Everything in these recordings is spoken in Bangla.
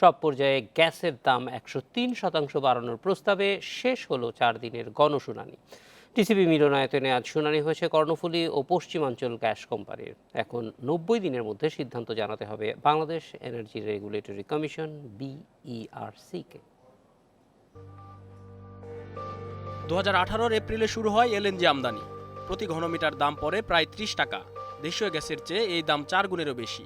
সব পর্যায়ে গ্যাসের দাম একশো তিন শতাংশ বাড়ানোর প্রস্তাবে শেষ হলো চার দিনের গণশুনানি। টিসিবি মিলনায়তনে আজ শুনানি হয়েছে কর্ণফুলী ও পশ্চিমাঞ্চল গ্যাস কোম্পানির। এখন নব্বই দিনের মধ্যে সিদ্ধান্ত জানাতে হবে বাংলাদেশ এনার্জি রেগুলেটরি কমিশন বিইআরসিকে দু হাজার এপ্রিলে শুরু হয় এলএনজি আমদানি। প্রতি ঘনমিটার দাম পড়ে প্রায় ত্রিশ টাকা। দেশীয় গ্যাসের চেয়ে এই দাম চার গুণেরও বেশি।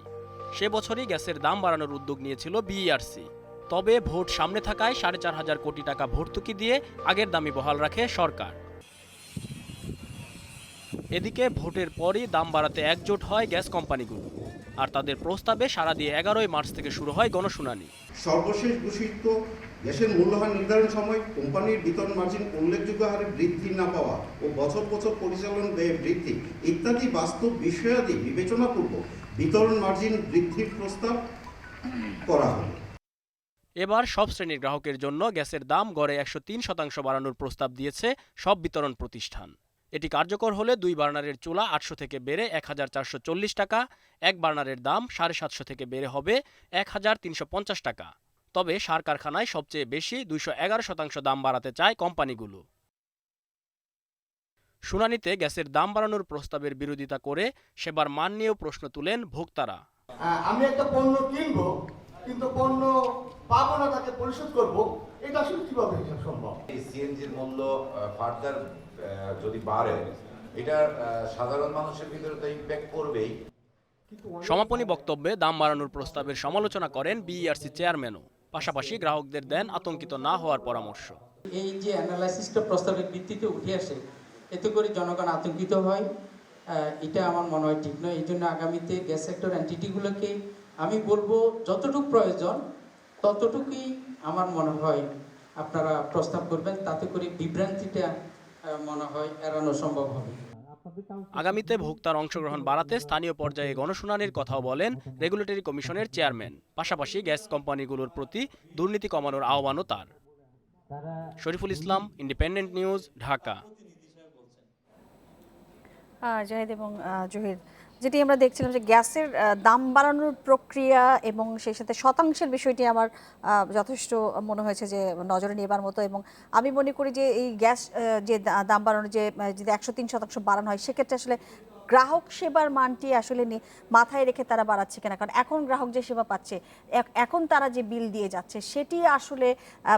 সে বছরই গ্যাসের দাম বাড়ানোর উদ্যোগ নিয়েছিল বিইআরসি তবে ভোট সামনে থাকায় সাড়ে চার হাজার কোটি টাকা ভর্তুকি দিয়ে আগের দামই বহাল রাখে সরকার। এদিকে ভোটের পরই দাম বাড়াতে একজোট হয় গ্যাস কোম্পানিগুলো। আর তাদের প্রস্তাবে সারা দিয়ে এগারোই মার্চ থেকে শুরু হয় গণশুনানি। সর্বশেষ ঘোষিত গ্যাসের মূল্যহার নির্ধারণ সময় কোম্পানির বিতরণ মার্জিন উল্লেখযোগ্য হারে বৃদ্ধি না পাওয়া ও বছর বছর পরিচালন ব্যয় বৃদ্ধি ইত্যাদি বাস্তব বিষয়াদি বিবেচনাপূর্বক বিতরণ মার্জিন বৃদ্ধির প্রস্তাব করা হলো। এবার সব শ্রেণির গ্রাহকের জন্য গ্যাসের দাম গড়ে একশো তিন শতাংশ বাড়ানোর প্রস্তাব দিয়েছে সব বিতরণ প্রতিষ্ঠান। এটি কার্যকর হলে দুই বার্নারের চুলা আটশো থেকে বেড়ে এক হাজার চারশো চল্লিশ টাকা, এক বার্নারের দাম সাড়ে সাতশো থেকে বেড়ে হবে এক হাজার তিনশো পঞ্চাশ টাকা। তবে সার কারখানায় সবচেয়ে বেশি দুইশো এগারো শতাংশ দাম বাড়াতে চায় কোম্পানিগুলো। শুনানিতে গ্যাসের দাম বাড়ানোর প্রস্তাবের বিরোধিতা করে সেবার মান নিয়েও প্রশ্ন তুলেন ভোক্তারা। আমি একটা পণ্য কিনবো কিন্তু পণ্য পাবো না তাকে পরিশোধ করব এটা আসলে কীভাবে হিসাব সম্ভব? এই সিএনজির মূল্য ফার্দার যদি বাড়ে এটা সাধারণ মানুষের ভিতরে তো ইম্প্যাক্ট করবেই। সমাপনী বক্তব্যে দাম বাড়ানোর প্রস্তাবের সমালোচনা করেন বিইআরসি চেয়ারম্যানও পাশাপাশি গ্রাহকদের দেন আতঙ্কিত না হওয়ার পরামর্শ। এই যে অ্যানালাইসিসটা প্রস্তাবের ভিত্তিতে উঠে আসে এতে করে জনগণ আতঙ্কিত হয়। এটা আমার মনে হয় ঠিক নয়। এই জন্য আগামীতে গ্যাস সেক্টর এন্টিটিগুলোকে আমি বলব, যতটুকু প্রয়োজন, ততটুকুই আমার মনে হয় আপনারা প্রস্তাব করবেন। তাতে করে বিভ্রান্তিটা মনে হয় এড়ানো সম্ভব হবে। আগামীতে ভোক্তার অংশগ্রহণ বাড়াতে স্থানীয় পর্যায়ে গণশুনানির কথাও বলেন রেগুলেটরি কমিশনের চেয়ারম্যান। পাশাপাশি গ্যাস কোম্পানিগুলোর প্রতি দুর্নীতি কমানোর আহ্বানও তার। Shariful Islam, Independent News, Dhaka. Zahid এবং জহির, যেটি আমরা দেখছিলাম যে গ্যাসের দাম বাড়ানোর প্রক্রিয়া এবং সেই সাথে শতাংশের বিষয়টি আমার যথেষ্ট মনে হয়েছে যে নজরে নেবার মতো এবং আমি মনে করি যে এই গ্যাস যে দাম বাড়ানোর যে যদি একশো তিন শতাংশ বাড়ানো হয়, সেক্ষেত্রে আসলে গ্রাহক সেবার মানটি আসলে মাথায় রেখে তারা বাড়াচ্ছে কিনা? কারণ এখন গ্রাহক যে সেবা পাচ্ছে এখন তারা যে বিল দিয়ে যাচ্ছে, সেটি আসলে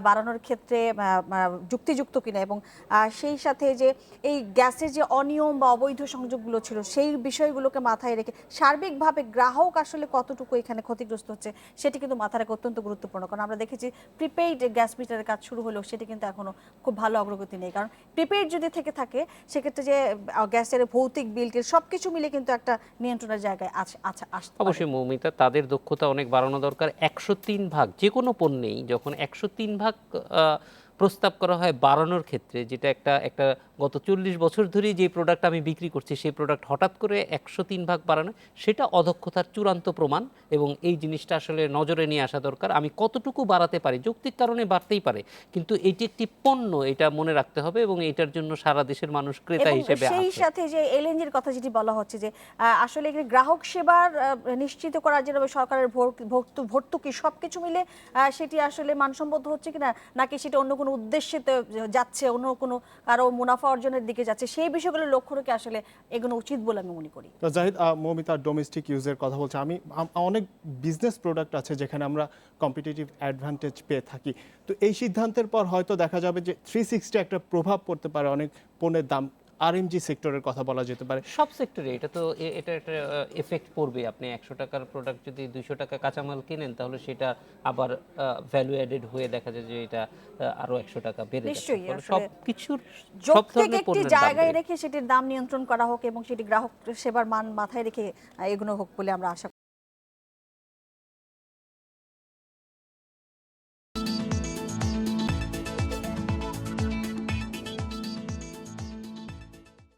বাড়ানোর ক্ষেত্রে যুক্তিযুক্ত কিনা? এবং সেই সাথে যে এই গ্যাসের যে অনিয়ম বা অবৈধ সংযোগগুলো ছিল, সেই বিষয়গুলোকে মাথায় রেখে সার্বিকভাবে গ্রাহক আসলে কতটুকু এখানে ক্ষতিগ্রস্ত হচ্ছে, সেটি কিন্তু মাথায় রাখা অত্যন্ত গুরুত্বপূর্ণ। কারণ আমরা দেখেছি প্রিপেইড গ্যাস মিটারের কাজ শুরু হলেও সেটি কিন্তু এখনও খুব ভালো অগ্রগতি নেই। কারণ প্রিপেইড যদি থেকে থাকে, সেক্ষেত্রে যে গ্যাসের ভৌতিক বিল টিল সব কিছু মিলে কিন্তু একটা নিয়ন্ত্রণের জায়গায় আছে আচ্ছা আসতে অবশ্যই মৌমিতা, তাদের দক্ষতা অনেক বাড়ানো দরকার। একশো তিন ভাগ, যে কোনো পণ্যেই যখন একশো তিন ভাগ প্রস্তাব করা হয় বাড়ানোর ক্ষেত্রে, যেটা একটা একটা গত চল্লিশ বছর ধরেই যে প্রোডাক্ট আমি বিক্রি করছি সেই প্রোডাক্ট হঠাৎ করে একশো তিন ভাগ বাড়ানো সেটা অদক্ষতার চূড়ান্ত প্রমাণ এবং এই জিনিসটা আসলে নজরে নিয়ে আসা দরকার। আমি কতটুকু বাড়াতে পারি? যৌক্তিক কারণে বাড়তেই পারে কিন্তু এটি একটি পণ্য এটা মনে রাখতে হবে এবং এটার জন্য সারা দেশের মানুষ ক্রেতা হিসেবে সেই সাথে যে এলএনজির কথা যেটি বলা হচ্ছে যে আসলে এখানে গ্রাহক সেবার নিশ্চিত করার জন্য সরকারের ভোর- ভর্তু- ভর্তুকি সবকিছু মিলে আহ, সেটি আসলে মানসম্মত হচ্ছে কিনা নাকি সেটা অন্য কোনো উদ্দেশ্যে যাচ্ছে অন্য কোনো কারও মুনাফা অর্জনের দিকে যাচ্ছে, সেই বিষয়গুলো লক্ষ্য রেখে আসলে এগোনো উচিত বলে আমি মনে করি? জাহিদ মমিতা ডোমেস্টিক ইউজের কথা বলছে। আমি অনেক বিজনেস প্রোডাক্ট আছে যেখানে আমরা কম্পিটিটিভ অ্যাডভান্টেজ পেয়ে থাকি। তো এই সিদ্ধান্তের পর হয়তো দেখা যাবে যে থ্রি একটা প্রভাব পড়তে পারে অনেক পণ্যের দাম আরএমজি সেক্টরের কথা বলা যেতে পারে। সব সেক্টরে এটা তো এটা একটা এফেক্ট পড়বে। আপনি একশো টাকার প্রোডাক্ট যদি দুইশো টাকা কাঁচামাল কিনেন তাহলে সেটা আবার ভ্যালু অ্যাডেড হয়ে দেখা যায় যে এটা আরও একশো টাকা বেড়ে যাচ্ছে। সব কিছুর সব ধরনের একটি জায়গায় রেখে সেটির দাম নিয়ন্ত্রণ করা হোক এবং সেটি গ্রাহক সেবার মান মাথায় রেখে এগুলো হোক বলে আমরা আশা